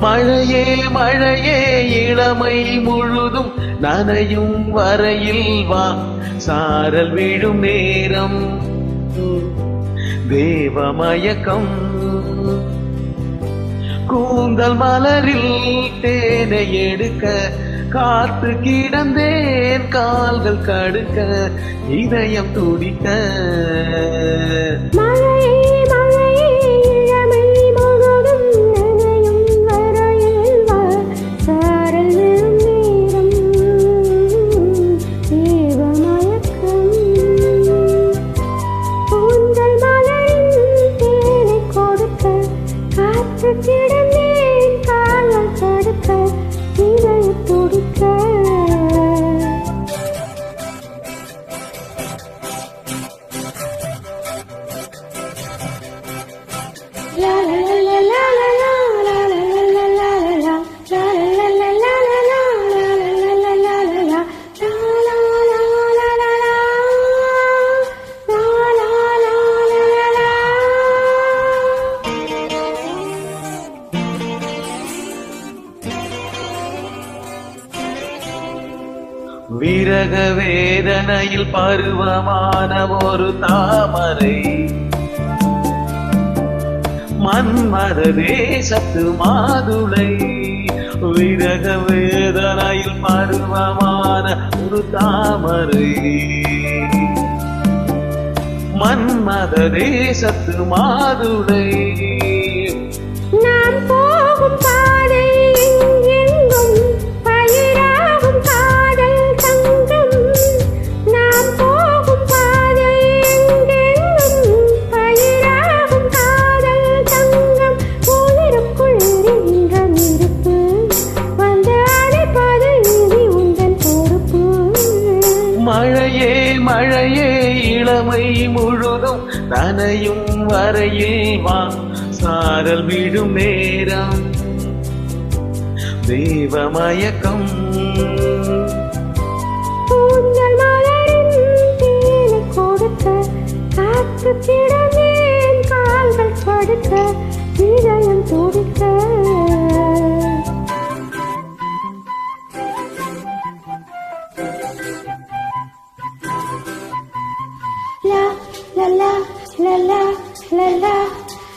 மழையே மழையே இளமை முழுதும் நனையும் வரையில் வா. சாரல் விழும் நேரம் தேவமயக்கம். கூந்தல் மலரில் தேனை எடுக்க காத்து கிடந்தேன் கால்கள் கடுக்க இதயம் துடிக்க. விரக வேதனையில் பருவமான ஒரு தாமரை மன்மத தேசத்து மாதுளை. விரக வேதனையில் பருவமான ஒரு தாமரை. மன்மத தேசத்து மாதுளை. மழையே இளமை முழுதும் நனையும் வரையே வா. சாரல் விடும் நேரம். தேவமயக்கம்.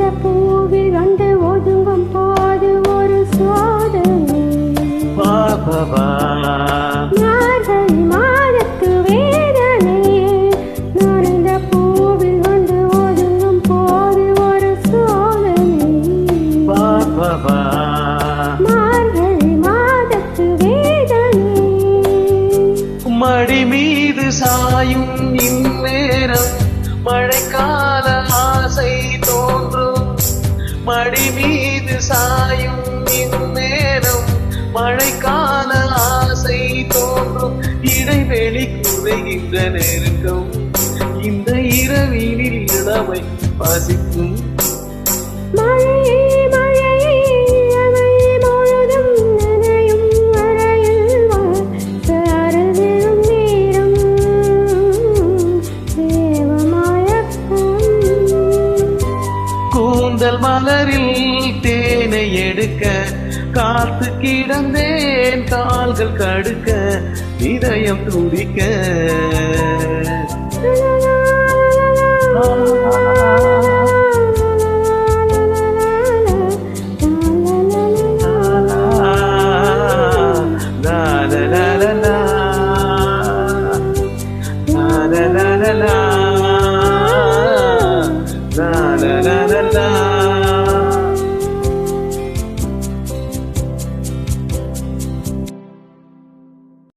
நனைந்த பூவில் வந்து ஒதுங்கும் போது ஒரு சோதனை. மார்கழி மாதத்து வேதனை நனைந்த பூவில் வந்து ஒதுங்கும் போது ஒரு சோதனை. மார்கழி மாதத்து வேதனை மடி மீது சாயும் இந்நேரம் மழைக்கால ஆசை மடி மீது சாயும் இந்நேரம் மழைக்கால ஆசை தோன்றும். இடைவெளி குறைகின்ற நெருக்கம். இந்த இரவினில் இளமை பசிக்கும். மழையே கூந்தல் மலரில் தேனை எடுக்க காத்து கிடந்தேன் கால்கள் கடுக்க இதயம் துடிக்க. லா லா லா